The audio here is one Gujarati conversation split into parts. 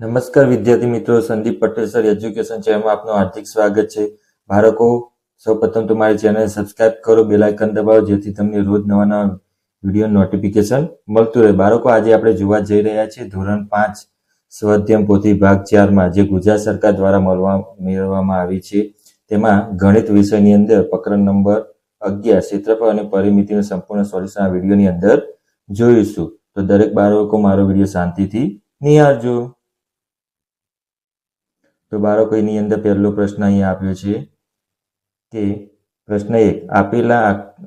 નમસ્કાર વિદ્યાર્થી મિત્રો, સંદીપ પટેલ સર એજ્યુકેશન ચેનલમાં આપનું હાર્દિક સ્વાગત છે. બાળકો, સૌપ્રથમ તો મારી ચેનલ સબસ્ક્રાઇબ કરો બેલ આઇકન દબાવો, જેથી તમને રોજ નવા નવા વીડિયો નોટિફિકેશન મળતું રહે. બાળકો, આજે આપણે જોવા જઈ રહ્યા છીએ ધોરણ પાંચ સ્વધ્યમ પોથી ભાગ ચારમાં, જે ગુજરાત સરકાર દ્વારા મળવા, મેળવવામાં આવી છે. તેમાં ગણિત વિષયની અંદર પ્રકરણ નંબર અગિયાર, ક્ષેત્રફળ અને પરિમિતિનું સંપૂર્ણ સોલ્યુશન આ વિડીયોની અંદર જોઈશું. તો દરેક બાળકો, મારો વીડિયો શાંતિથી નિહાળજો. તો બાળકો એની અંદર પહેલો પ્રશ્ન અહીંયા આપ્યો છે કે પ્રશ્ન એક, આપેલા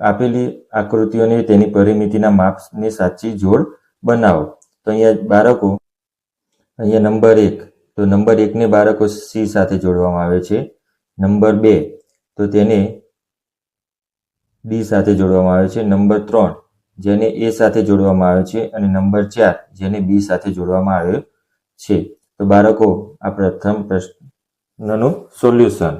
આપેલી આકૃતિઓને તેની પરિમિતિના માપની સાચી જોડ બનાવો. તો અહીંયા બાળકો, અહીંયા નંબર એક, તો નંબર એકને બાળકો સી સાથે જોડવામાં આવે છે. નંબર બે, તો તેને ડી સાથે જોડવામાં આવે છે. નંબર ત્રણ, જેને એ સાથે જોડવામાં આવે છે. અને નંબર ચાર, જેને બી સાથે જોડવામાં આવ્યો છે. તો બાળકો, આ પ્રથમ પ્રશ્નનું સોલ્યુશન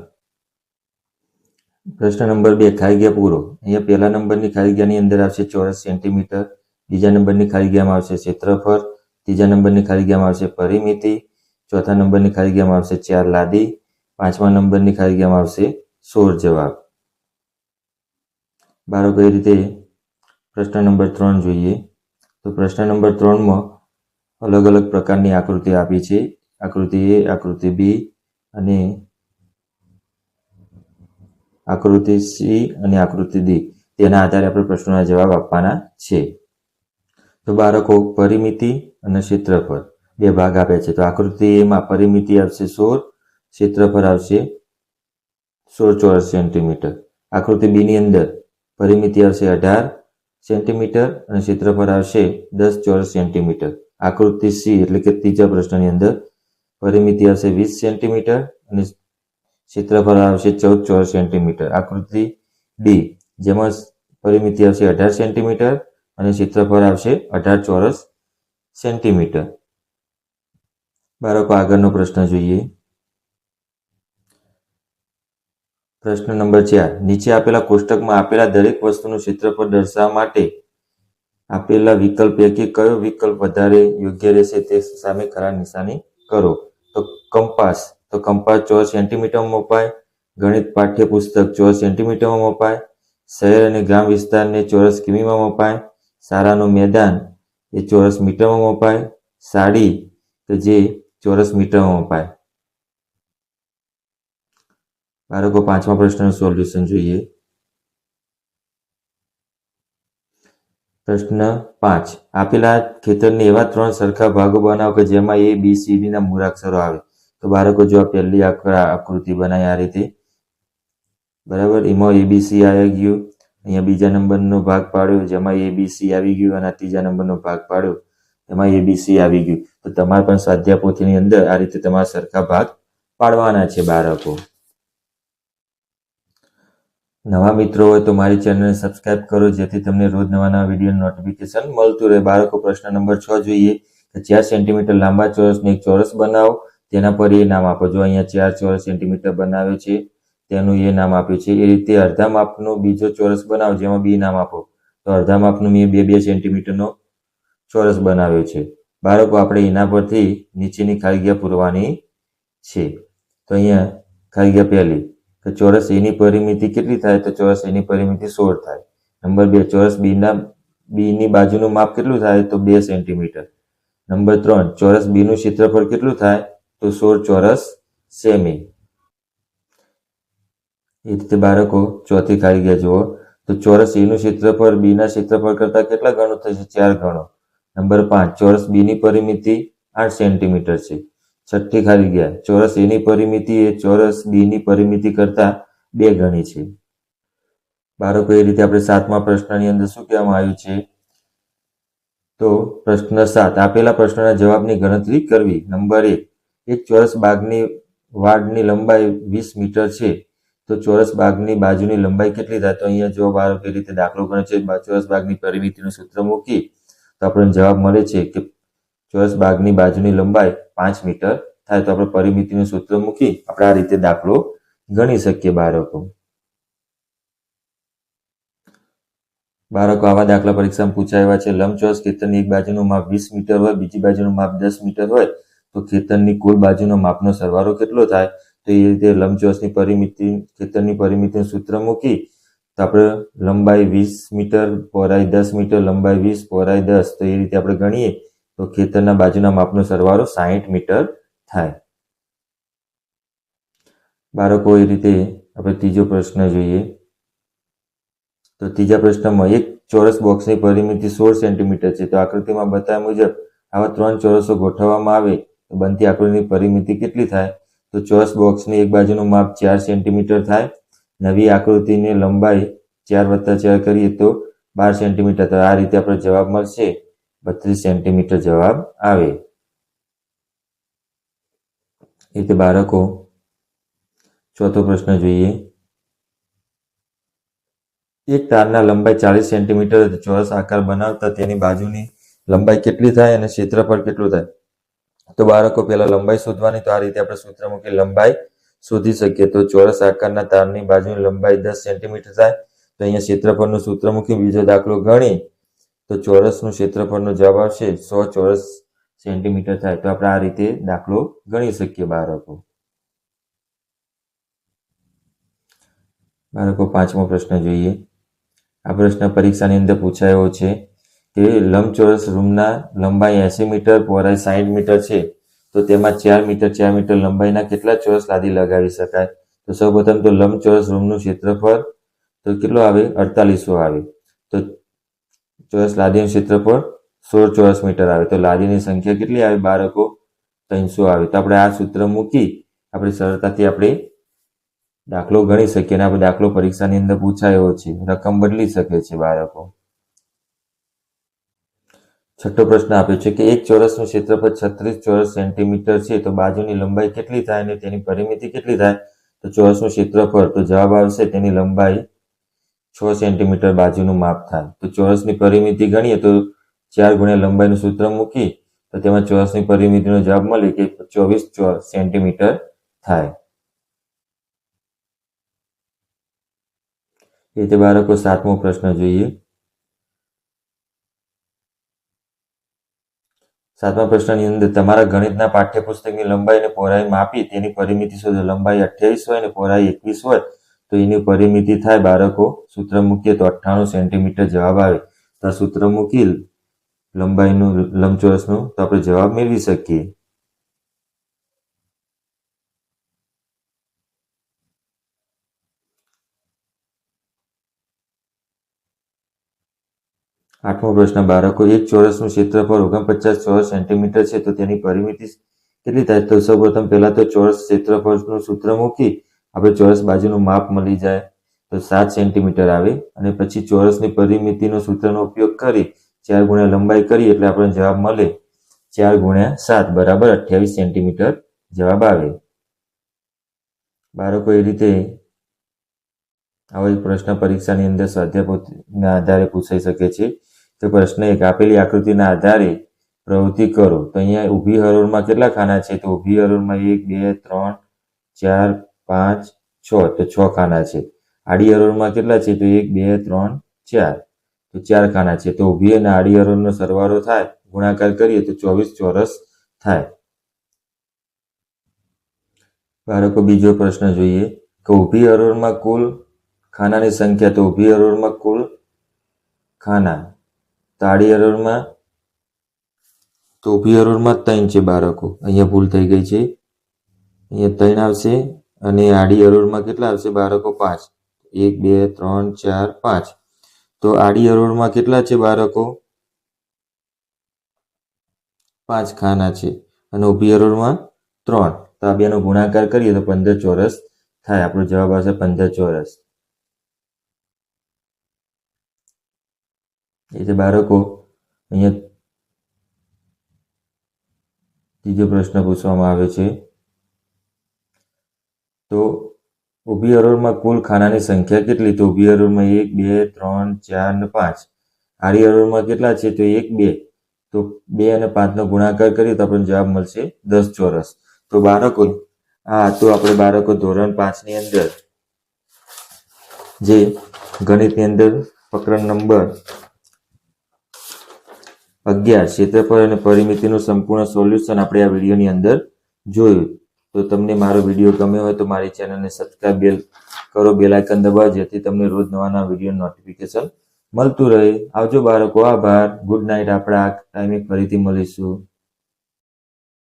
પ્રશ્ન નંબર બે ખાલી ગયા પૂરો. અહીંયા પહેલા નંબરની ખાલી ગયાની અંદર આવશે ચોરસ સેન્ટીમીટર, બીજા નંબરની ખાલી ગયામાં આવશે ક્ષેત્રફળ, ત્રીજા નંબરની ખાલી ગયામાં આવશે પરિમિતિ, ચોથા નંબરની ખાલી ગયામાં આવશે ચાર લાદી, પાંચમા નંબરની ખાલી ગયામાં આવશે સોળ જવાબ. બાળકો, એ રીતે પ્રશ્ન નંબર ત્રણ જોઈએ. તો પ્રશ્ન નંબર ત્રણમાં અલગ અલગ પ્રકારની આકૃતિ આપી છે. આકૃતિ એ આકૃતિ બી અને આકૃતિ સી અને આકૃતિ ડી તેના આધારે આપણે પ્રશ્નોના જવાબ આપવાના છે. તો બાળકો, પરિમિતિ અને ક્ષેત્રફળ. બે ભાગ આપે છે. તો આકૃતિ એમાં પરિમિતિ આવશે સોળ, ક્ષેત્રફળ આવશે સોળ ચોરસ સેન્ટીમીટર. આકૃતિ બી ની અંદર પરિમિતિ આવશે અઢાર સેન્ટીમીટર અને ક્ષેત્રફળ આવશે દસ ચોરસ સેન્ટીમીટર. આકૃતિ સી એટલે કે ત્રીજા પ્રશ્નની અંદર પરિમિતિ આવશે વીસ સેન્ટીમીટર અને ક્ષેત્રફળ આવશે ચૌદ ચોરસ સેન્ટીમીટર. આકૃતિ ડી, જેમાં પરિમિતિ આવશે અઢાર સેન્ટીમીટર અને ક્ષેત્રફળ આવશે અઢાર ચોરસ સેન્ટીમીટર. બાળકો, આગળનો પ્રશ્ન જોઈએ. પ્રશ્ન નંબર ચાર, નીચે આપેલા કોષ્ટકમાં આપેલા દરેક વસ્તુનું ક્ષેત્રફળ દર્શાવવા માટે આપેલા વિકલ્પ પૈકી કયો? વિકલ્પ વધારે યોગ્ય રહેશે તે સામે ખરા નિશાની કરો. તો કંપાસ. તો કંપાસ ચોરસ સેન્ટીમીટરમાં મપાય. ગણિત પાઠ્યપુસ્તક ચોરસ સેન્ટીમીટરમાં મપાય. શહેર અને ગ્રામ વિસ્તારને ચોરસ કિમીમાં મપાય. સારાનું મેદાન એ ચોરસ મીટરમાં મપાય. સાડી કે જે ચોરસ મીટરમાં મપાય. બાળકો, પાંચમા પ્રશ્નનું સોલ્યુશન જોઈએ. પ્રશ્ન પાંચ. આપેલા ખેતરને એવા ત્રણ સરખા ભાગો બનાવો કે જેમાં એ બી સી ડી ના મૂળાક્ષરો આવે. તો બાળકો, જો આ પહેલી આકૃતિ બનાવી આ રીતે. બરાબર? એમાં એબીસી આવી ગયું. અહીંયા બીજા નંબરનો ભાગ પાડ્યો, જેમાં એબીસી આવી ગયું અને ત્રીજા નંબરનો ભાગ પાડ્યો. એમાં એબીસી આવી ગયું. તો તમારે પણ સ્વાધ્યાય પોથીની અંદર આ રીતે તમારા સરખા ભાગ પાડવાના છે બાળકો. નવા મિત્રો હોય તો મારી ચેનલને સબસ્ક્રાઇબ કરો, જેથી તમને રોજ નવા નવા વીડિયો નોટિફિકેશન મળતું રહે. બાળકો, પ્રશ્ન નંબર છ જોઈએ કે ચાર સેન્ટીમીટર લાંબા ચોરસને એક ચોરસ બનાવો. તેના પર એ નામ આપો. જો અહીંયા ચાર ચોરસ સેન્ટીમીટર બનાવ્યો છે, તેનું એ નામ આપ્યું છે. એ રીતે અડધા માપનો બીજો ચોરસ બનાવો, જેમાં બી નામ આપો. તો અડધા માપનું મેં બે બે સેન્ટીમીટરનો ચોરસ બનાવ્યો છે. બાળકો, આપણે એના પરથી નીચેની ખાલી જગ્યા પૂરવાની છે. તો અહીંયા ખાલી પહેલી. તો ચોરસ એની પરિમિતિ કેટલી થાય? તો ચોરસ એની પરિમિતિ સોળ થાય. નંબર બે, ચોરસ બીના, બીની બાજુનું માપ કેટલું થાય? તો બે સેન્ટીમીટર. નંબર ત્રણ, ચોરસ બીનું ક્ષેત્રફળ કેટલું થાય? તો સોળ ચોરસ સેમી. એ રીતે બાળકો, ચોથી ગયા જુઓ. તો ચોરસ એનું ક્ષેત્રફળ બીના ક્ષેત્રફળ કરતા કેટલા ગણો થશે? ચાર ગણો. નંબર પાંચ, ચોરસ બીની પરિમિતિ આઠ સેન્ટીમીટર છે. છઠ્ઠી ખાલી ગયા. ચોરસ એની પરિમિતિ એ ચોરસ બીની પરિમિતિ કરતા બે ગણી છે. બાળકો, એ રીતે આપણે સાતમા પ્રશ્નની અંદર શું કહેવામાં આવ્યું છે? તો પ્રશ્ન સાત. આપેલા પ્રશ્નના જવાબની ગણતરી કરવી. નંબર એક. એક ચોરસ બાગની વાડની લંબાઈ વીસ મીટર છે. તો ચોરસ બાગની બાજુની લંબાઈ કેટલી થાય? તો અહીંયા જો બાળકો, એ રીતે દાખલો ગણે છે, ચોરસ બાગની પરિમિતિનું સૂત્ર મૂકી, તો આપણને જવાબ મળે છે કે ચોરસ બાગની બાજુની લંબાઈ પાંચ મીટર થાય તો આપણે પરિમિતિનું સૂત્ર મૂકી આપણે આ રીતે દાખલો ગણી શકીએ બાળકો. બાળકો, આવા દાખલા પરીક્ષામાં પૂછાયા છે, લંબચોરસ ખેતરની એક બાજુનું માપ વીસ મીટર હોય, બીજી બાજુનું માપ દસ મીટર હોય, તો ખેતરની કુલ બાજુનો માપનો સરવાળો કેટલો થાય? તો એ રીતે લંબચોરસની પરિમિતિ, ખેતરની પરિમિતિનું સૂત્ર મૂકી તો આપણે લંબાઈ વીસ મીટર, પહોળાઈ દસ મીટર, લંબાઈ વીસ, પહોળાઈ દસ, તો એ રીતે આપણે ગણીએ. તો ખેતરના બાજુના માપનો સરવાળો સાહીઠ મીટર થાય. બાળકો, એ રીતે આપણે ત્રીજો પ્રશ્ન જોઈએ. તો ત્રીજા પ્રશ્નમાં એક ચોરસ બોક્સની પરિમિતિ સોળ સેન્ટીમીટર છે. તો આકૃતિમાં બતાવ્યા મુજબ આવા ત્રણ ચોરસો ગોઠવવામાં આવે તો બનતી આકૃતિની પરિમિતિ કેટલી થાય? તો ચોરસ બોક્સની એક બાજુનું માપ ચાર સેન્ટીમીટર થાય. નવી આકૃતિની લંબાઈ ચાર વત્તા ચાર કરીએ તો બાર સેન્ટીમીટર તો આ રીતે આપણો જવાબ મળશે. બત્રીસ સેન્ટીમીટર જવાબ આવે. રીતે બાળકો, ચોથો પ્રશ્ન જોઈએ. એક તારના લંબાઈ ચાલીસ સેન્ટીમીટર ચોરસ આકાર બનાવતા તેની બાજુની લંબાઈ કેટલી થાય અને ક્ષેત્રફળ કેટલું થાય? તો બાળકો, પહેલા લંબાઈ શોધવાની તો આ રીતે આપણે સૂત્ર મૂકી લંબાઈ શોધી શકીએ. તો ચોરસ આકારના તારની બાજુની લંબાઈ દસ સેન્ટીમીટર થાય. તો અહીંયા ક્ષેત્રફળનું સૂત્ર મૂકી બીજો દાખલો ગણી તો ચોરસનું ક્ષેત્રફળનો જવાબ આવશે સો ચોરસ સેન્ટીમીટર થાય. તો આપણે આ રીતે દાખલો ગણી શકીએ બાળકો. બાળકો, પાંચમો પ્રશ્ન જોઈએ. આ પ્રશ્ન પરીક્ષાની અંદર પૂછાયો છે કે લંબચોરસ રૂમના લંબાઈ એસી મીટર, પહોળાઈ સાઠ મીટર છે. તો તેમાં ચાર મીટર ચાર મીટર લંબાઈના કેટલા ચોરસ લાદી લગાવી શકાય? તો સૌપ્રથમ તો લંબચોરસ રૂમનું ક્ષેત્રફળ તો કેટલું આવે? અડતાલીસો આવે. તો ચોરસ લાદીનું ક્ષેત્રફળ સોળ ચોરસ મીટર આવે. તો લાદીની સંખ્યા કેટલી આવે? બાળકો ત્રણસો આવે. તો આપણે આ સૂત્ર મૂકી આપણે સરળતાથી આપણે દાખલો ગણી શકીએ અને આપણે દાખલો પરીક્ષાની અંદર પૂછાયો છે. રકમ બદલી શકે છે બાળકો. છઠ્ઠો પ્રશ્ન આપ્યો છે કે એક ચોરસનું ક્ષેત્રફળ છત્રીસ ચોરસ સેન્ટીમીટર છે, તો બાજુની લંબાઈ કેટલી થાય અને તેની પરિમિતિ કેટલી થાય? તો ચોરસનું ક્ષેત્રફળ તો જવાબ આવશે તેની લંબાઈ છ સેન્ટીમીટર બાજુનું માપ થાય. તો ચોરસની પરિમિતિ ગણીએ તો ચાર ગુણ્યા લંબાઈનું સૂત્ર મૂકી તો તેમાં ચોરસની પરિમિતિનો જવાબ મળે કે ચોવીસ સેન્ટીમીટર થાય. એ રીતે બાળકો સાતમો પ્રશ્ન જોઈએ. સાતમા પ્રશ્નની અંદર તમારા ગણિતના પાઠ્યપુસ્તકની લંબાઈ અને પહોળાઈ માપી તેની પરિમિતિ શોધો. લંબાઈ અઠ્યાવીસ હોય અને પહોળાઈ એકવીસ હોય તો એની પરિમિતિ થાય બાળકો. સૂત્ર મૂકીએ તો અઠ્ઠાણું સેન્ટીમીટર જવાબ આવે. તો આ સૂત્ર મૂકી લંબાઈનું, લંબચોરસનું તો આપણે જવાબ મેળવી શકીએ. આઠમો પ્રશ્ન, બાળકો, એક ચોરસનું ક્ષેત્રફળ ઓગણપચાસ ચોરસ સેન્ટીમીટર છે, તો તેની પરિમિતિ કેટલી થાય? તો સૌપ્રથમ પહેલા તો ચોરસ ક્ષેત્રફળનું સૂત્ર મૂકી આપણે ચોરસ બાજુનું માપ મળી જાય તો સાત સેન્ટીમીટર આવે અને પછી ચોરસની પરિમિતિનો સૂત્રનો ઉપયોગ કરી ચાર ગુણ્યા લંબાઈ કરી એટલે આપણને જવાબ મળે ચાર ગુણ્યા સાત, બરાબર અઠ્યાવીસ સેન્ટીમીટર જવાબ આવે. બાળકો, એ રીતે આવો એક પ્રશ્ન પરીક્ષાની અંદર સ્વાધ્યાયના આધારે પૂછાઈ શકે છે. તો પ્રશ્ન એક, આપેલી આકૃતિના આધારે પ્રવૃત્તિ કરો. તો અહીંયા ઊભી હરોળમાં કેટલા ખાના છે? તો ઊભી હરોળમાં એક, બે, ત્રણ, ચાર પાંચ, છ, તો છ ખાના છે. આડી હરોળમાં કેટલા છે? તો એક, બે, ત્રણ, ચાર. તો ચાર ખાના છે. તો ઊભી અને આડી હરોળનો સરવાળો થાય, ગુણાકાર કરીએ તો ચોવીસ ચોરસ થાય. બાળકો, બીજો પ્રશ્ન જોઈએ કે ઊભી હરોળમાં કુલ ખાનાની સંખ્યા, તો ઊભી હરોળમાં કુલ ખાના. તાળી હરોળમાં તો ઊભી હરોળમાં ત્રણ છે બાળકો. અહીંયા ભૂલ થઈ ગઈ છે. અહીંયા ત્રણ આવશે. અને આડી અરોડમાં કેટલા આવશે? બાળકો પાંચ. એક, બે, ત્રણ, ચાર, પાંચ. તો આડી અરોડમાં કેટલા છે બાળકો? પાંચ ખાના છે. અને ઊભી અરોડમાં ત્રણ. તો આ બેનો ગુણાકાર કરીએ તો પંદર ચોરસ થાય. આપણો જવાબ આવશે પંદર ચોરસ. એટલે બાળકો, અહીંયા ત્રીજો પ્રશ્ન પૂછવામાં આવે છે. તો ઊભી હરોળમાં કુલ ખાનાની સંખ્યા કેટલી? તો ઊભી હરોળમાં એક, બે, ત્રણ, ચાર ને પાંચ. આડી હરોળમાં કેટલા છે? તો એક, બે. તો બે અને પાંચનો ગુણાકાર કરીએ તો આપણને જવાબ મળશે દસ ચોરસ. તો બાળકો, આ તો આપણે બાળકો ધોરણ પાંચની અંદર. જે ગણિતની અંદર પ્રકરણ નંબર અગિયાર, ક્ષેત્રફળ અને પરિમિતિનું સંપૂર્ણ સોલ્યુશન આપણે આ વિડીયોની અંદર જોયું. તો તમને મારો વીડિયો ગમ્યો હોય તો મારી ચેનલને સબસ્ક્રાઇબ બેલ કરો, બેલ આઇકન દબાવો, જેથી તમને રોજ નવા નવા વીડિયો નોટિફિકેશન મળતું રહે. આવજો બાળકો, આભાર. ગુડ નાઇટ આપણે. આ ટાઈમે ફરીથી મળીશું.